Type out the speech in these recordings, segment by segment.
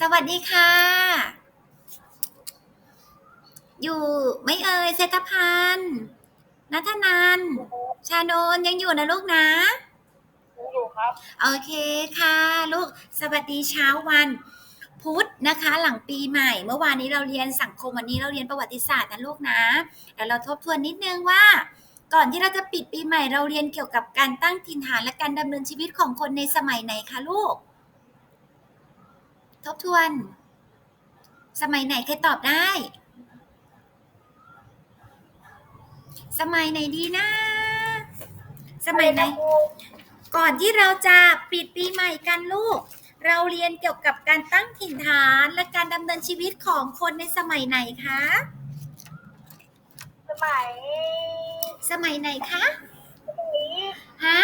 สวัสดีค่ะ อยู่ไหม่เอ่ยเศรษฐพันธ์นัทนันท์ชาโนนยังอยู่นะลูกนะอยู่ครับ โอเคค่ะ ลูกสวัสดีเช้าวันพุธนะคะ หลังปีใหม่ เมื่อวานนี้เราเรียนสังคมวันนี้เราเรียนประวัติศาสตร์นะลูกนะเดี๋ยวเราทบทวนนิดนึงว่า ก่อนที่เราจะปิดปีใหม่เราเรียนเกี่ยวกับการตั้งถิ่นฐานและการดำเนินชีวิตของคนในสมัยไหนคะลูก ทบทวน สมัยไหนใครตอบได้ สมัยไหนดีนะ สมัยไหน ก่อนที่เราจะปิดปีใหม่กันลูก เราเรียนเกี่ยวกับการตั้งถิ่นฐานและการดำเนินชีวิตของคนในสมัยไหนคะ สมัย สมัยไหนคะนี้ฮะ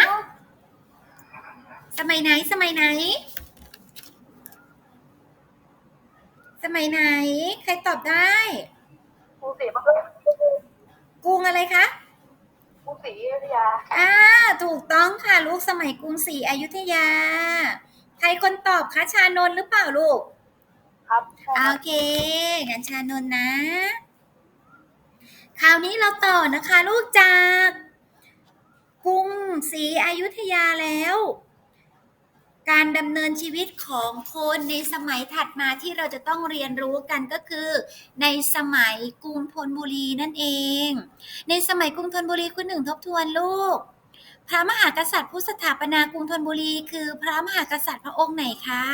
สมัยไหน สมัยไหน สมัยไหน ใครตอบได้กรุงศรีปะกรุงอะไรคะกรุงศรีอยุธยาอ่าถูกต้องค่ะลูกสมัยกรุงศรีอยุธยา ใครคนตอบคะชานนท์หรือเปล่าลูก ครับใช่คโอรับเคงั้นชานนท์นะ คราวนี้เราต่อนะคะ ลูกจากกรุงศรีอยุธยาแล้ว การดำเนินชีวิตของคนในสมัยถัดมาที่เราจะต้องเรียนรู้กันก็คือ ในสมัยกรุงธนบุรีนั่นเอง ในสมัยกรุงธนบุรีคุณหนึ่งทบทวนลูก พระมหากษัตริย์ผู้สถาปนากรุงธนบุรี คือพระมหากษัตริย์พระองค์ไหนคะ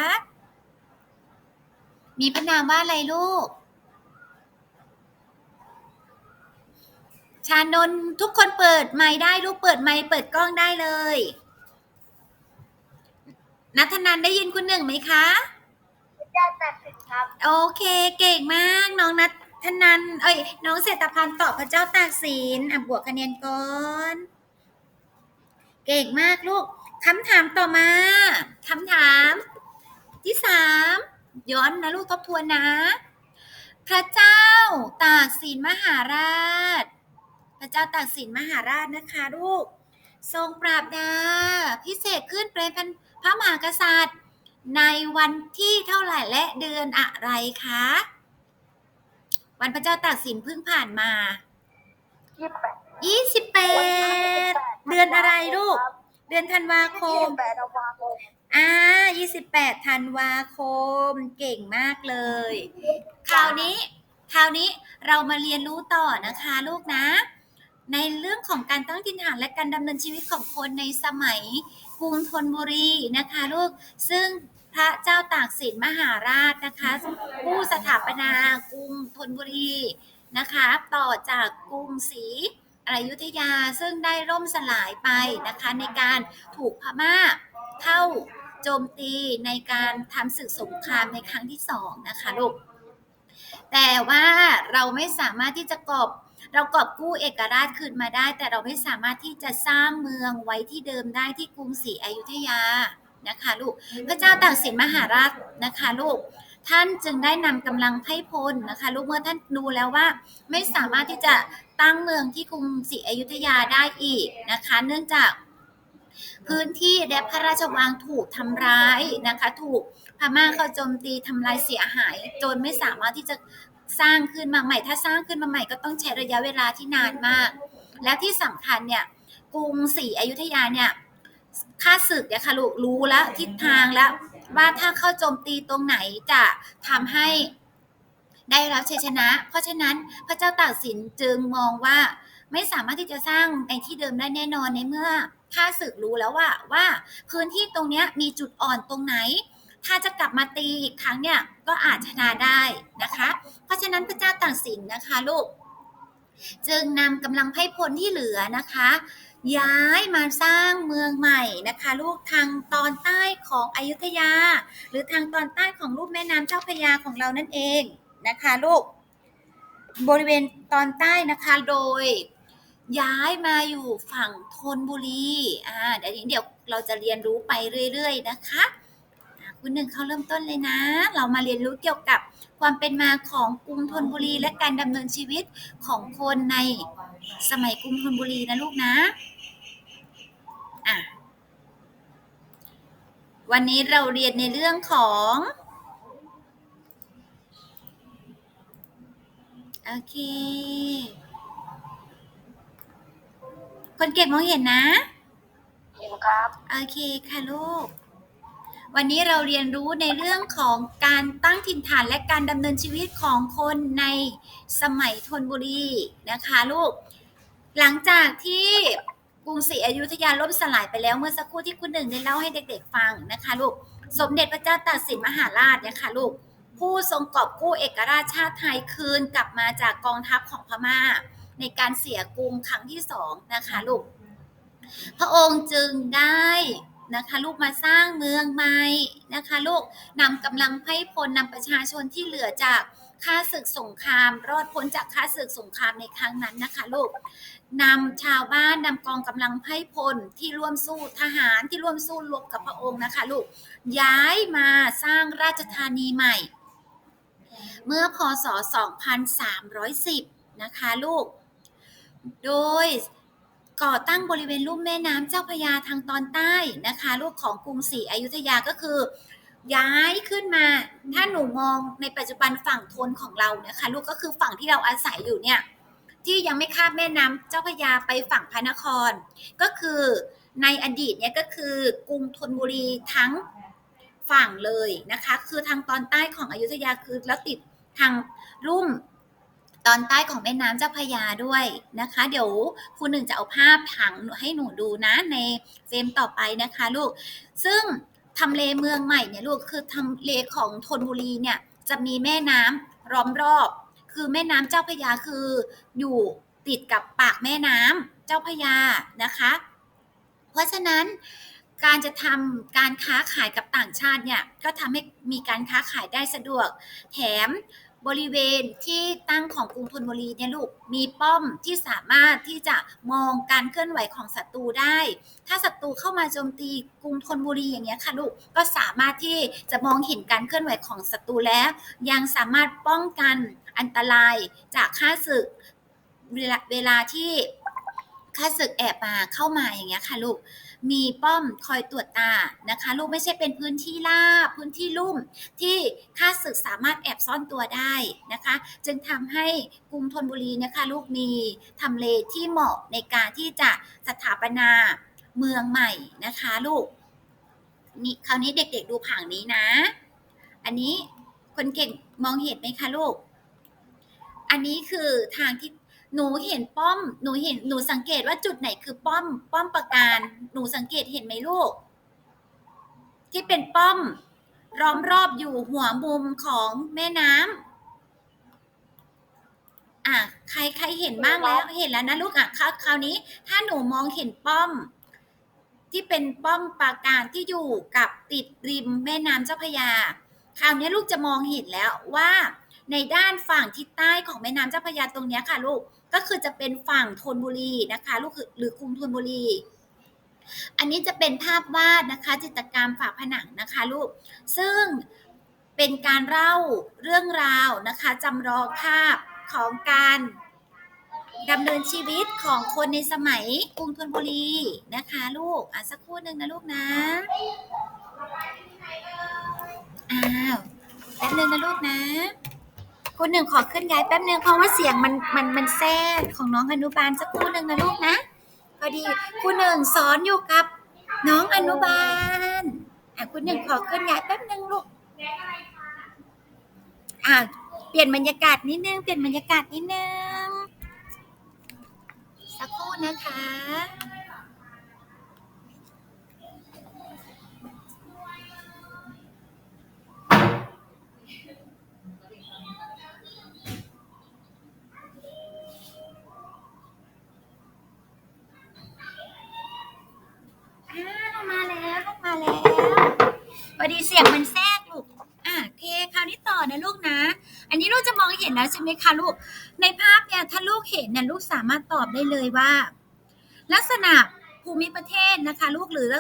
มีพระนามว่าอะไรลูก ชานนท์ทุกคนเปิดไมค์ได้ลูกเปิดไมค์เปิดกล้องได้เลย นัทนันได้ยินคุณหนึ่งไหมคะพระเจ้าตัดสินครับ โอเคเก่งมากน้องนัทนันเอ้ยน้องเศรษฐพันธ์ตอบพระเจ้าตากสินอะบวกคะแนนก่อนเก่งมากลูกคำถามต่อมาคำถาม ที่สามย้อนนะลูกทบทวนนะ พระเจ้าตากสินมหาราช พระเจ้าตากสินมหาราชนะคะลูก ทรงปราบดา พิเศษขึ้นเป็น พระมหากษัตริย์ ในวันที่เท่าไหร่และเดือนอะไรคะ วันพระเจ้าตากสินเพิ่งผ่านมายี่สิบแปด28 เดือนอะไรลูก เดือนธันวาคยี่มสิบแปดธันวาคม อ่า 28 ธันวาคม เก่งมากเลย คราวนี้ คราวนี้เรามาเรียนรู้ต่อนะคะลูกนะในเรื่องของการตั้งถิ่นฐานและการดำเนินชีวิตของคนในสมัย กรุงธนบุรีนะคะลูกซึ่งพระเจ้าตากสินมหาราชนะคะ ผู้สถาปนากรุงธนบุรีนะคะ ต่อจากกรุงศรีอยุธยาซึ่งได้ร่มสลายไปนะคะในการถูกพม่าเข้าโจมตีในการทำศึกสงครามในครั้งที่สองนะคะลูกแต่ว่าเราไม่สามารถที่จะกอบ เรากอบกู้เอกราชคืนมาได้ แต่เราไม่สามารถที่จะสร้างเมืองไว้ที่เดิมได้ที่กรุงศรีอยุธยานะคะลูกพระเจ้าตากสินมหาราชนะคะลูกท่านจึงได้นำกำลังไพร่พลนะคะลูกเมื่อท่านดูแล้วว่าไม่สามารถที่จะตั้งเมืองที่กรุงศรีอยุธยาได้อีกนะคะ เนื่องจากพื้นที่และพระราชวังถูกทำร้ายนะคะ ถูกพม่าเข้าโจมตีทำลายเสียหาย จนไม่สามารถที่จะ สร้างขึ้นมาใหม่ ถ้าสร้างขึ้นมาใหม่ก็ต้องใช้ระยะเวลาที่นานมาก และที่สำคัญเนี่ยกรุงศรีอยุธยาเนี่ยข้าศึกเนี่ยค่ะลูกรู้แล้วทิศทางแล้วว่าถ้าเข้าโจมตีตรงไหนจะทำให้ได้รับชัยชนะ เพราะฉะนั้นพระเจ้าตากสินจึงมองว่าไม่สามารถที่จะสร้างในที่เดิมได้แน่นอนในเมื่อข้าศึกรู้แล้วว่าว่าพื้นที่ตรงนี้มีจุดอ่อนตรงไหน ถ้าจะกลับมาตีอีกครั้งเนี่ยก็อาจชนะได้นะคะ เพราะฉะนั้นพระเจ้าตากสินนะคะลูก จึงนำกำลังไพ่พลที่เหลือนะคะ ย้ายมาสร้างเมืองใหม่นะคะ ลูกทางตอนใต้ของอยุธยา หรือทางตอนใต้ของรูปแม่น้ำเจ้าพระยาของเรานั่นเองนะคะลูกบริเวณตอนใต้นะคะโดยย้ายมาอยู่ฝั่งธนบุรี อ่า เดี๋ยวนี้เดี๋ยวเราจะเรียนรู้ไปเรื่อย ๆ นะคะ คุณหนึ่งเขาเริ่มต้นเลยนะ เรามาเรียนรู้เกี่ยวกับความเป็นมาของกรุงธนบุรี และการดำเนินชีวิตของคนในสมัยกรุงธนบุรีนะลูกนะอะวันนี้เราเรียนในเรื่องของโอเค คนเก่งมองเห็นนะ เห็นครับ โอเคค่ะลูก วันนี้เราเรียนรู้ในเรื่องของการตั้งถิ่นฐานและการดำเนินชีวิตของคนในสมัยธนบุรีนะคะลูก หลังจากที่กรุงศรีอยุธยาล่มสลายไปแล้วเมื่อสักครู่ที่คุณหนึ่งได้เล่าให้เด็กๆฟังนะคะลูก สมเด็จพระเจ้าตากสินมหาราชเนี่ยค่ะลูก ผู้ทรงกอบกู้เอกราชชาติไทยคืนกลับมาจากกองทัพของพม่า ในการเสียกรุงครั้งที่สองนะคะลูก พระองค์จึงได้ นะคะลูกมาสร้างเมืองใหม่นะคะลูกนำกำลังไพ่พลนำประชาชนที่เหลือจากข้าศึกสงคราม รอดพ้นจากข้าศึกสงครามในครั้งนั้นนะคะลูกนำชาวบ้านนำกองกำลังไพ่พลที่ร่วมสู้ทหารที่ร่วมสู้รบกับพระองค์นะคะลูกย้ายมาสร้างราชธานีใหม่ เมื่อพศ 2310 นะคะลูก โดย ก่อตั้งบริเวณลุ่มแม่น้ำเจ้าพระยาทางตอนใต้นะคะลูกของกรุงศรีอยุธยาก็คือ ย้ายขึ้นมา ถ้าหนูมองในปัจจุบันฝั่งทนของเรานะคะ ลูกก็คือฝั่งที่เราอาศัยอยู่เนี่ยที่ยังไม่ข้ามแม่น้ำเจ้าพระยาไปฝั่งพระนคร ก็คือในอดีตเนี่ยก็คือกรุงธนบุรีทั้งฝั่งเลยนะคะ คือทางตอนใต้ของอยุธยาคือแล้วติดทางรุ่ม ตอนใต้ของแม่น้ำเจ้าพยาด้วยนะคะ เดี๋ยวครูหนึ่งจะเอาภาพผังให้หนูดูนะในเฟรมต่อไปนะคะลูก ซึ่งทำเลเมืองใหม่เนี่ยลูกคือทำเลของธนบุรีเนี่ยจะมีแม่น้ำล้อมรอบ คือแม่น้ำเจ้าพยาคืออยู่ติดกับปากแม่น้ำเจ้าพยานะคะ เพราะฉะนั้นการจะทำการค้าขายกับต่างชาติเนี่ยก็ทำให้มีการค้าขายได้สะดวก แถม บริเวณที่ตั้งของกรุงธนบุรีเนี่ยลูกมีป้อมที่สามารถที่จะมองการเคลื่อนไหวของศัตรูได้ ถ้าศัตรูเข้ามาโจมตีกรุงธนบุรีอย่างเงี้ยค่ะลูกก็สามารถที่จะมองเห็นการเคลื่อนไหวของศัตรูแล้ว ยังสามารถป้องกันอันตรายจากข้าศึกเวลาที่ข้าศึกแอบมาเข้ามาอย่างเงี้ยค่ะลูก มีป้อมคอยตรวจตานะคะลูกไม่ใช่เป็นพื้นที่ราบพื้นที่ลุ่มที่ข้าศึกสามารถแอบซ่อนตัวได้นะคะ จึงทำให้กรุงธนบุรีนะคะลูกมีทำเลที่เหมาะในการที่จะสถาปนาเมืองใหม่นะคะลูกนี่คราวนี้เด็กๆดูผังนี้นะ อันนี้คนเก่งมองเห็นไหมคะลูก อันนี้คือทางที่ หนูเห็นป้อม หนูเห็น หนูสังเกตว่าจุดไหนคือป้อม ป้อมประการ หนูสังเกตเห็นไหมลูก ที่เป็นป้อมล้อมรอบอยู่หัวมุมของแม่น้ำอะ ใครใครเห็นบ้างแล้ว เห็นแล้วนะลูกอะคราวคราวนี้ ถ้าหนูมองเห็นป้อม ที่เป็นป้อมปราการที่อยู่กับติดริมแม่น้ำเจ้าพระยา คราวนี้ลูกจะมองเห็นแล้วว่าในด้านฝั่งทิศใต้ของแม่น้ำเจ้าพระยาตรงนี้ค่ะลูก ก็คือจะเป็นฝั่งธนบุรีนะคะลูกคือหรือกรุงธนบุรี อันนี้จะเป็นภาพวาดนะคะ จิตรกรรมฝาผนังนะคะลูก ซึ่งเป็นการเล่าเรื่องราวนะคะจำลองภาพของการดำเนินชีวิตของคนในสมัยกรุงธนบุรีนะคะ ลูก อะสักครู่หนึ่งนะลูกนะอ้าวแป๊บนึงนะลูกนะ คุณหนึ่งขอขึ้นย้ายแป๊บนึงเพราะว่าเสียงมันมันมันแทรกของน้องอนุบาลสักครู่หนึ่งนะลูกนะพอดีคุณหนึ่งสอนอยู่กับ น้องอนุบาลอะคุณหนึ่งขอขึ้นย้ายแป๊บนึงลูกอะเปลี่ยนบรรยากาศนิดนึงเปลี่ยนบรรยากาศนิดนึงสักครู่นะคะ ดีเสียงมันแทรกลูก อะเคคราวนี้ต่อนะลูกนะ อันนี้ลูกจะมองเห็นแล้วใช่ไหมคะลูก ในภาพเนี่ยถ้าลูกเห็นเนี่ยลูกสามารถตอบได้เลยว่า ลักษณะภูมิประเทศนะคะ ลูกหรือ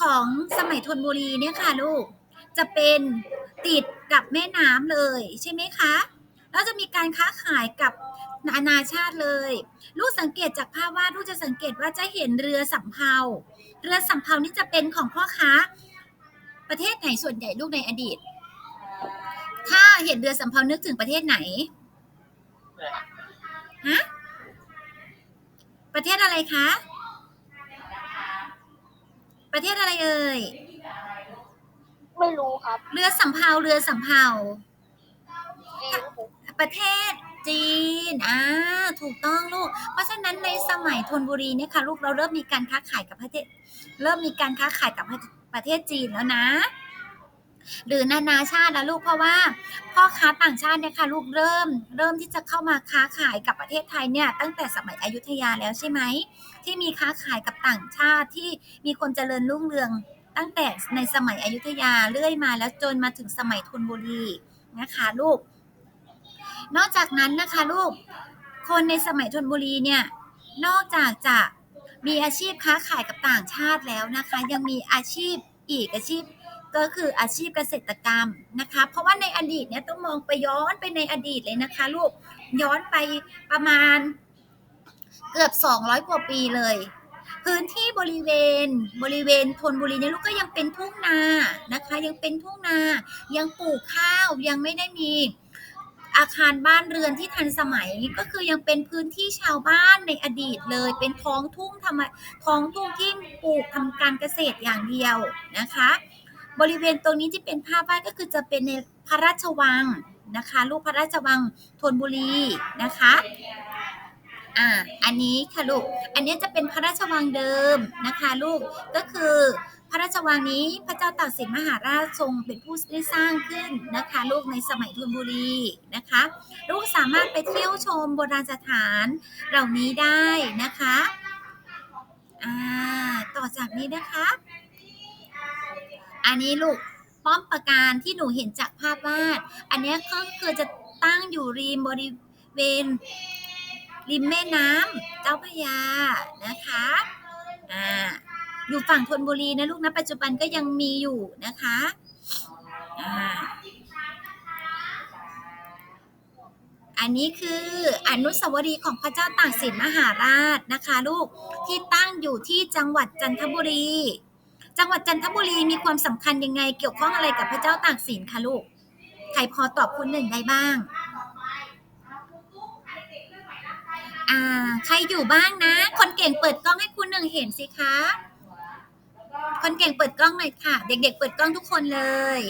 ของสมัยธนบุรีเนี่ยค่ะลูก จะเป็นติดกับแม่น้ำเลยใช่ไหมคะแล้วจะมีการค้าขายกับนานาชาติเลย ลูกสังเกตจากภาพวาดลูกจะสังเกตว่าจะเห็นเรือสำเภา เรือสำเภานี่จะเป็นของพ่อค้า ประเทศไหนส่วนใหญ่ลูกในอดีต ถ้าเห็นเรือสำเภานึกถึงประเทศไหนฮะประเทศอะไรคะ ประเทศอะไรเอ่ย ไม่รู้ครับ เรือสำเภาเรือสำเภาจีนผมประเทศจีน อ่า ถูกต้องลูก เพราะฉะนั้นในสมัยธนบุรีเนี่ยค่ะ ลูกเราเริ่มมีการค้าขายกับประเทศ เริ่มมีการค้าขายกับ ประเทศจีนแล้วนะ หรือนานาชาตินะลูกเพราะว่าพ่อค้าต่างชาติเนี่ยค่ะลูกเริ่ม เริ่มที่จะเข้ามาค้าขายกับประเทศไทยเนี่ยตั้งแต่สมัยอยุธยาแล้วใช่ไหมที่มีค้าขายกับต่างชาติที่มีคนเจริญรุ่งเรืองตั้งแต่ในสมัยอยุธยาเรื่อยมาแล้วจนมาถึงสมัยธนบุรีนะคะลูก นอกจากนั้นนะคะลูกคนในสมัยธนบุรีเนี่ยนอกจากจะ มีอาชีพค้าขายกับต่างชาติแล้วนะคะ ยังมีอาชีพอีกอาชีพก็คืออาชีพเกษตรกรรมนะคะ เพราะว่าในอดีตเนี่ยต้องมองไปย้อนไปในอดีตเลยนะคะลูกย้อนไปประมาณเกือบ 200 กว่าปีเลย พื้นที่บริเวณบริเวณธนบุรีเนี่ยลูกก็ยังเป็นทุ่งนานะคะ ยังเป็นทุ่งนา ยังปลูกข้าวยังไม่ได้มี อาคารบ้านเรือนที่ทันสมัยก็คือยังเป็นพื้นที่ชาวบ้านในอดีตเลย เป็นท้องทุ่งทำท้องทุ่งที่ปลูกทำการเกษตรอย่างเดียวนะคะ บริเวณตรงนี้ที่เป็นภาพวาดก็คือจะเป็นในพระราชวังนะคะลูกพระราชวังธนบุรีนะคะอ่าอันนี้ค่ะลูก อันนี้จะเป็นพระราชวังเดิมนะคะลูก ก็คือ ระราชวังนี้พระเจ้าตากสินมหาราชทรงเป็นผู้ได้สร้างขึ้นนะคะลูกในสมัยธนบุรีนะคะ ลูกสามารถไปเที่ยวชมโบราณสถานเหล่านี้ได้นะคะอ่าต่อจากนี้นะคะ อันนี้ลูกป้อมปราการที่หนูเห็นจากภาพวาด อันนี้ก็คือจะตั้งอยู่ริมบริเวณริมแม่น้ำเจ้าพระยานะคะอ่า อยู่ฝั่งธนบุรีนะลูกนะ ปัจจุบันก็ยังมีอยู่นะคะอ่าอันนี้คืออนุสาวรีย์ของพระเจ้าตากสินมหาราชนะคะ ลูกที่ตั้งอยู่ที่จังหวัดจันทบุรี จังหวัดจันทบุรีมีความสำคัญยังไง เกี่ยวข้องอะไรกับพระเจ้าตากสินคะลูกใครพอตอบคุณหนึ่งได้บ้างอ่าใครอยู่บ้างนะ คนเก่งเปิดกล้องให้คุณหนึ่งเห็นสิคะ คนเก่งเปิดกล้องหน่อยค่ะ เด็ก ๆ เปิดกล้องทุกคนเลย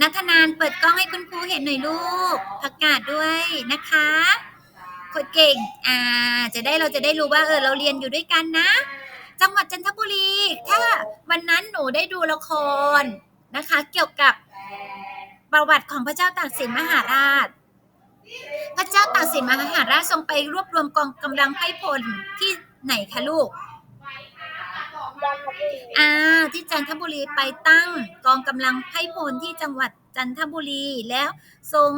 นัทนานเปิดกล้องให้คุณครูเห็นหน่อยลูกประกาศด้วยนะคะคนเก่ง อ่า จะได้เราจะได้รู้ว่าเออเราเรียนอยู่ด้วยกันนะ จังหวัดจันทบุรี ถ้าวันนั้นหนูได้ดูละครนะคะ เกี่ยวกับประวัติของพระเจ้าตากสินมหาราช พระเจ้าตากสินมหาราชทรงไปรวบรวมกองกำลังไพร่พลที่ไหนคะลูก อ่าที่จันทบุรีไปตั้งกองกำลังไพร่พลที่จังหวัดจันทบุรีแล้วทรง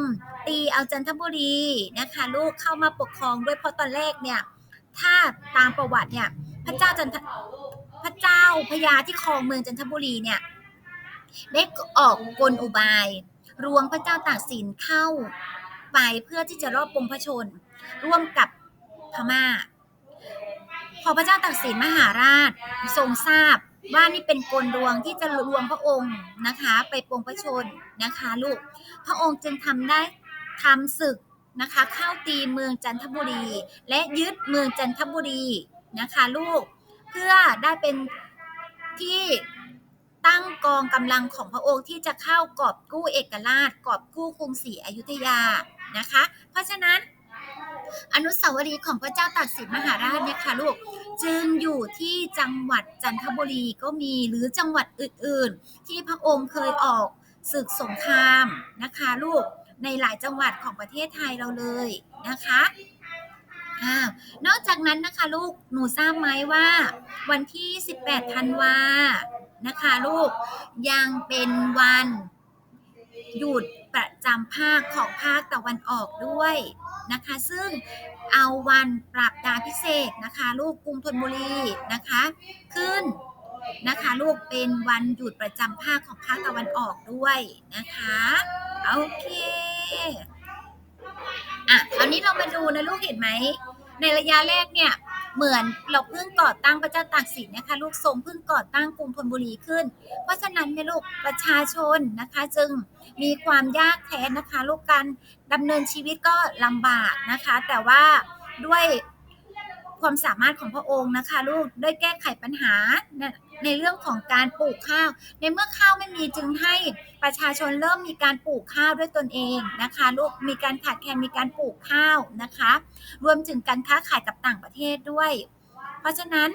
ตีเอาจันทบุรีนะคะลูกเข้ามาปกครองด้วยเพราะตอนแรกเนี่ยถ้าตามประวัติเนี่ยพระเจ้าจันทพระเจ้าพญาที่ครองเมืองจันทบุรีเนี่ยได้ออกกลอุบายรวงพระเจ้าตากสินเข้าไปเพื่อที่จะรอบปงพระชน ร่วมกับพม่า พอพระเจ้าตากสินมหาราชทรงทราบว่านี่เป็นกลรวงที่จะรวมพระองค์นะคะ ไปปรงพระชนนะคะลูกพระองค์จึงทำได้ทำศึกนะคะเข้าตีเมืองจันทบุรี และยึดเมืองจันทบุรีนะคะลูกเพื่อได้เป็นที่ตั้งกองกำลังของพระองค์ที่จะเข้ากอบกู้เอกราช กอบกู้กรุงศรีอยุธยานะคะ เพราะฉะนั้น อนุสาวรีย์ของพระเจ้าตากสินมหาราชเนี่ยค่ะลูกจึงอยู่ที่จังหวัดจันทบุรีก็มีหรือจังหวัดอื่นๆ ที่พระองค์เคยออกศึกสงครามนะคะลูกในหลายจังหวัดของประเทศไทยเราเลยนะคะอนอกจากนั้นนะคะลูกหนูทราบไหมว่า วันที่ 18 ธันวานะคะลูกยังเป็นวันหยุด ประจำภาคของภาคตะวันออกด้วยนะคะ ซึ่งเอาวันปราบดาพิเศษนะคะ ลูกกรุงธนบุรีนะคะ ขึ้นนะคะลูกเป็นวันหยุดประจำภาคของภาคตะวันออกด้วยนะคะโอเคอะคราวนี้เรามาดูนะลูกเห็นไหมในระยะแรกเนี่ย เหมือนเราเพิ่งก่อตั้งพระเจ้าตากสินนะคะลูกทรงเพิ่งก่อตั้งกรุงธนบุรีขึ้น เพราะฉะนั้นเนี่ยลูกประชาชนนะคะจึงมีความยากแค้นนะคะลูกการดำเนินชีวิตก็ลำบากนะคะ แต่ว่าด้วยความสามารถของพระองค์นะคะ ลูกได้แก้ไขปัญหา ในเรื่องของการปลูกข้าว ในเมื่อข้าวไม่มีจึงให้ประชาชนเริ่มมีการปลูกข้าวด้วยตนเองนะคะลูกมีการขาดแคลนมีการปลูกข้าวนะคะ รวมถึงการค้าขายกับต่างประเทศด้วย เพราะฉะนั้น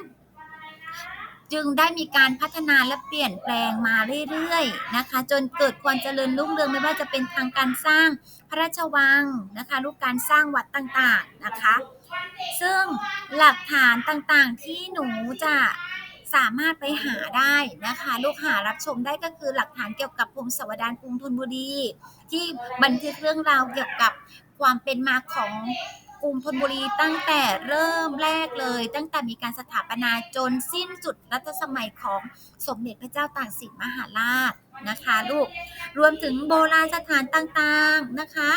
จึงได้มีการพัฒนาและเปลี่ยนแปลงมาเรื่อยๆนะคะ จนเกิดความเจริญรุ่งเรืองไม่ว่าจะเป็นทางการสร้างพระราชวังนะคะลูกการสร้างวัดต่างๆนะคะ ซึ่งหลักฐานต่างๆที่หนูจะ สามารถไปหาได้นะคะ ลูกหารับชมได้ก็คือหลักฐานเกี่ยวกับพงศาวดารกรุงธนบุรี ที่บันทึกเรื่องราวเกี่ยวกับความเป็นมาของกรุงธนบุรีตั้งแต่เริ่มแรกเลย ตั้งแต่มีการสถาปนาจนสิ้นสุดรัชสมัยของสมเด็จพระเจ้าตากสินมหาราชนะคะ ลูกรวมถึงโบราณสถานต่างๆนะคะ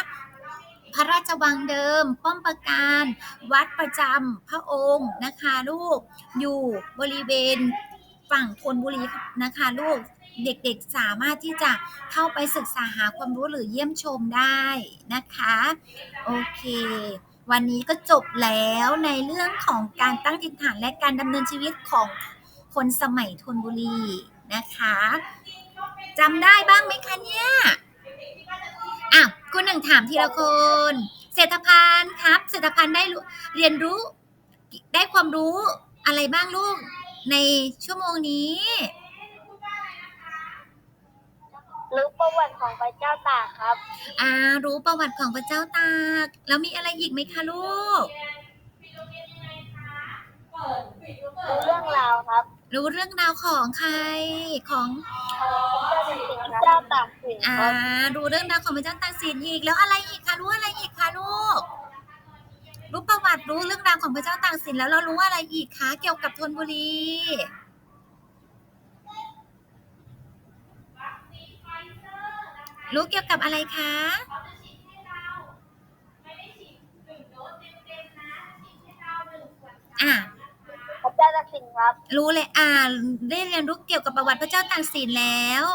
พระราชวังเดิม ป้อมปราการ วัดประจำพระองค์นะคะลูก อยู่บริเวณฝั่งธนบุรีนะคะลูกเด็กๆสามารถที่จะเข้าไปศึกษาหาความรู้หรือเยี่ยมชมได้นะคะ โอเค วันนี้ก็จบแล้วในเรื่องของการตั้งถิ่นฐานและการดำเนินชีวิตของคนสมัยธนบุรีนะคะจำได้บ้างไหมคะเนี่ย อะคุณหนึ่งถามทีละคนเศรษฐพันธ์ครับ เศรษฐพันธ์ได้รู้เรียนรู้ ได้ความรู้อะไรบ้างลูกในชั่วโมงนี้หรือประวัติของพระเจ้าตากครับ อ่า รู้ประวัติของพระเจ้าตาก แล้วมีอะไรอีกไหมคะลูก รู้เรื่องราวครับ รู้เรื่องราวของใครของพระเจ้าตากสินอ่าครับรู้เรื่องราวของพระเจ้าตากสินอีก แล้วอะไรอีกคะรู้อะไรอีกคะลูก รู้ประวัติรู้เรื่องราวของพระเจ้าตากสินแล้วเรารู้อะไรอีกคะเกี่ยวกับธนบุรีรู้เกี่ยวกับอะไรคะอะพระ เจ้าตากสินครับ รู้เลยอ่าได้เรียนรู้เกี่ยวกับประวัติพระเจ้าตากสินแล้ว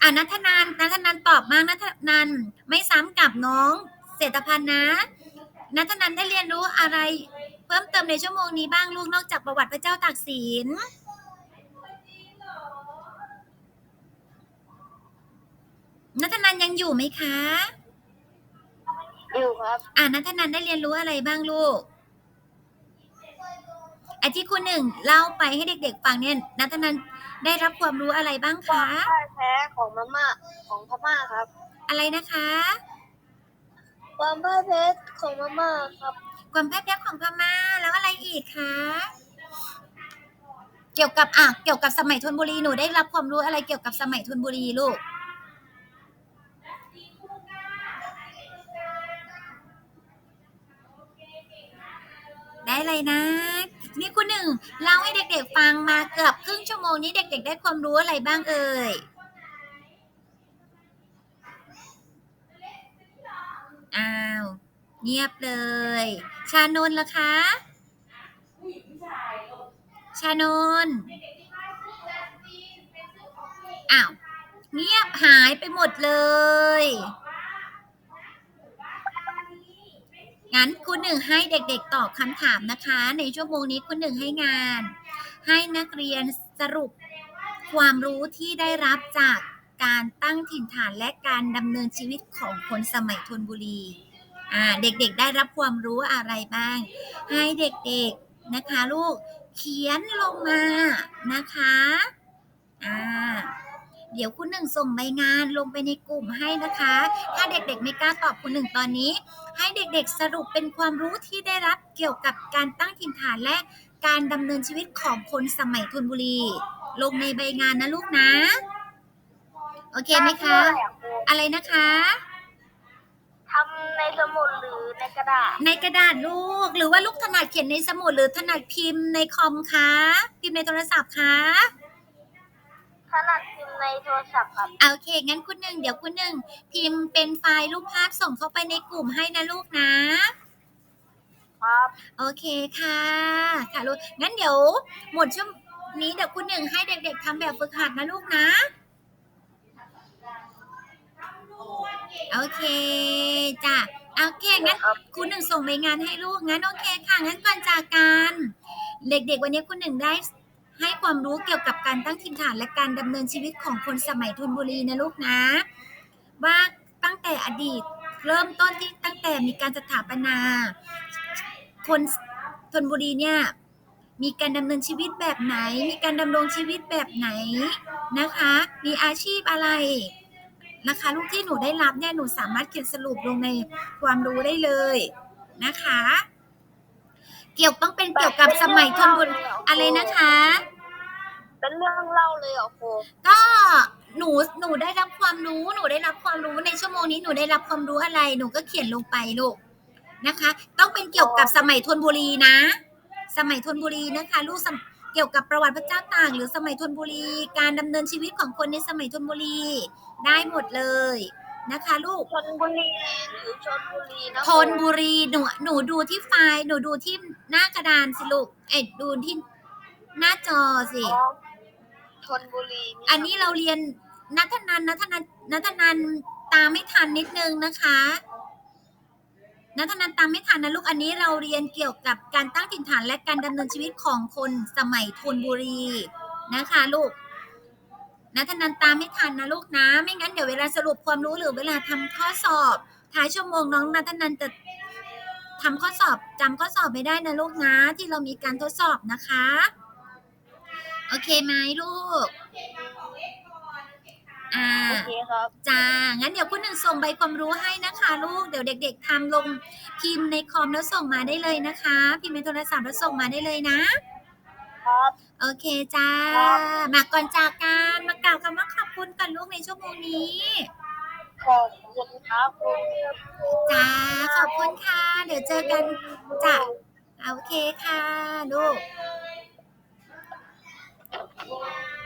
อ่านัทนานนัทนานตอบมากนัทนานไม่ซ้ำกับน้องเศรษฐพันธ์นะ นัทนานได้เรียนรู้อะไร เพิ่มเติมในชั่วโมงนี้บ้างลูกนอกจากประวัติพระเจ้าตากสิน นัทนานยังอยู่ไหมคะ อยู่ครับ อ่านัทนานได้เรียนรู้อะไรบ้างลูก ไอที่คุณหนึ่งเล่าไปให้เด็กๆฟังเนี่ยนัทนันได้รับความรู้อะไรบ้างควาคะมพ่ายแพ้ของมาม่าของพม่าครับ อะไรนะคะ ความพ่ายแพ้ของมาม่าครับ ความพ่ายแพ้ของพม่าแล้วอะไรอีกคะเกี่ยวกับอะเกี่ยวกับสมัยธนบุรีหนูได้รับความรู้อะไรเกี่ยวกับสมัยธนบุรีลูก ได้อะไรนะ นี่คุณหนึ่งเล่าให้เด็กๆฟังมาเกือบครึ่งชั่วโมงนี้เด็ก ๆ ได้ความรู้อะไรบ้างเอ่ยอ้าวเงียบเลย ชานนท์ล่ะคะชานนท์อ้าวเงียบหายไปหมดเลย งั้นคุณหนึ่งให้เด็กๆตอบคำถามนะคะ ในชั่วโมงนี้คุณหนึ่งให้งาน ให้นักเรียนสรุปความรู้ที่ได้รับจากการตั้งถิ่นฐานและการดำเนินชีวิตของคนสมัยธนบุรีอ่าเด็กๆได้รับความรู้อะไรบ้าง ให้เด็กๆนะคะลูกเขียนลงมานะคะอ่า เดี๋ยวคุณหนึ่งส่งใบงานลงไปในกลุ่มให้นะคะ ถ้าเด็กๆไม่กล้าตอบคุณหนึ่งตอนนี้ ให้เด็กๆสรุปเป็นความรู้ที่ได้รับเกี่ยวกับการตั้งถิ่นฐานและการดำเนินชีวิตของคนสมัยธนบุรี ลงในใบงานนะลูกนะ โอเคไหมคะ อะไรนะคะ ทำในสมุดหรือในกระดาษ ในกระดาษลูก หรือว่าลูกถนัดเขียนในสมุดหรือถนัดพิมพ์ในคอมคะ พิมพ์ในโทรศัพท์คะ ถนัดพิมพ์ ในโทรศัพท์ครับ โอเค งั้นคุณหนึ่งเดี๋ยวคุณหนึ่งพิมพ์เป็นไฟล์รูปภาพส่งเข้าไปในกลุ่มให้นะลูกนะ ครับ โอเคค่ะ ค่ะลูก งั้นเดี๋ยวหมดช่วงนี้เดี๋ยวคุณหนึ่งให้เด็ก ๆทำแบบฝึกหัดนะลูกนะ โอเคจ้ะ โอเค งั้นครับ คุณหนึ่งส่งรายงานให้ลูก งั้นโอเคค่ะ งั้นก่อนจากกัน เด็กๆ วันนี้คุณหนึ่งได้ ให้ความรู้เกี่ยวกับการตั้งถิ่นฐานและการดำเนินชีวิตของคนสมัยธนบุรีนะลูกนะ ว่าตั้งแต่อดีตเริ่มต้นที่ตั้งแต่มีการสถาปนา คนธนบุรีเนี่ยมีการดำเนินชีวิตแบบไหน มีการดำรงชีวิตแบบไหนนะคะ มีอาชีพอะไรนะคะ ลูกที่หนูได้รับเนี่ยหนูสามารถเขียนสรุปลงในความรู้ได้เลยนะคะ เกี่ยวต้องเป็นเกี่ยวกับสมัยธนบุรีอะไรนะคะ เป็นเรื่องเล่าเลยเหรอครูก็หนูหนูได้รับความรู้หนูได้รับความรู้ในชั่วโมงนี้หนูได้รับความรู้อะไรหนูก็เขียนลงไปลูกนะคะ ต้องเป็นเกี่ยวกับสมัยธนบุรีนะ สมัยธนบุรีนะคะลูกสมเกี่ยวกับประวัติพระเจ้าตากหรือสมัยธนบุรี การดำเนินชีวิตของคนในสมัยธนบุรี ได้หมดเลยนะคะ ลูกชนบุรีหรือชนบุรีนะธนบุรีหนูหนูดูที่ไฟล์หนูดูที่หน้ากระดานสิลูกเอ็ดดูที่หน้าจอสิ อ๋อช นบุรีอันนี้เราเรียนนัทนันนัทนันนัทนันตามไม่ทันนิดนึงนะคะนัทนันตามไม่ทันนะลูกอันนี้เราเรียนเกี่ยวกับการตั้งถิ่นฐานและการดำเนินชีวิตของคนสมัยธนบุรีนะคะลูกนัทนันตามไม่ทันนะลูกนะ ไม่งั้นเดี๋ยวเวลาสรุปความรู้หรือเวลาทำข้อสอบท้ายชั่วโมงน้องนัทนันจะทำข้อสอบจำข้อสอบไม่ได้นะลูกนะ ที่เรามีการทดสอบนะคะ โอเคไหมลูก อ่า โอเคครับ จ้า งั้นเดี๋ยวคุณหนึ่งส่งใบความรู้ให้นะคะลูก เดี๋ยวเด็ก ๆทำลงพิมพ์ในคอมแล้วส่งมาได้เลยนะคะ พิมพ์ในโทรศัพท์แล้วส่งมาได้เลยนะ ครับ โอเคจ้า ครับ มาก่อนจากกันมากล่าวคำว่าขอบคุณกันลูกในชั่วโมงนี้ ขอบคุณครับครูจ้า ขอบคุณค่ะ เดี๋ยวเจอกันจ้ะโอเคค่ะ ลูกค Four.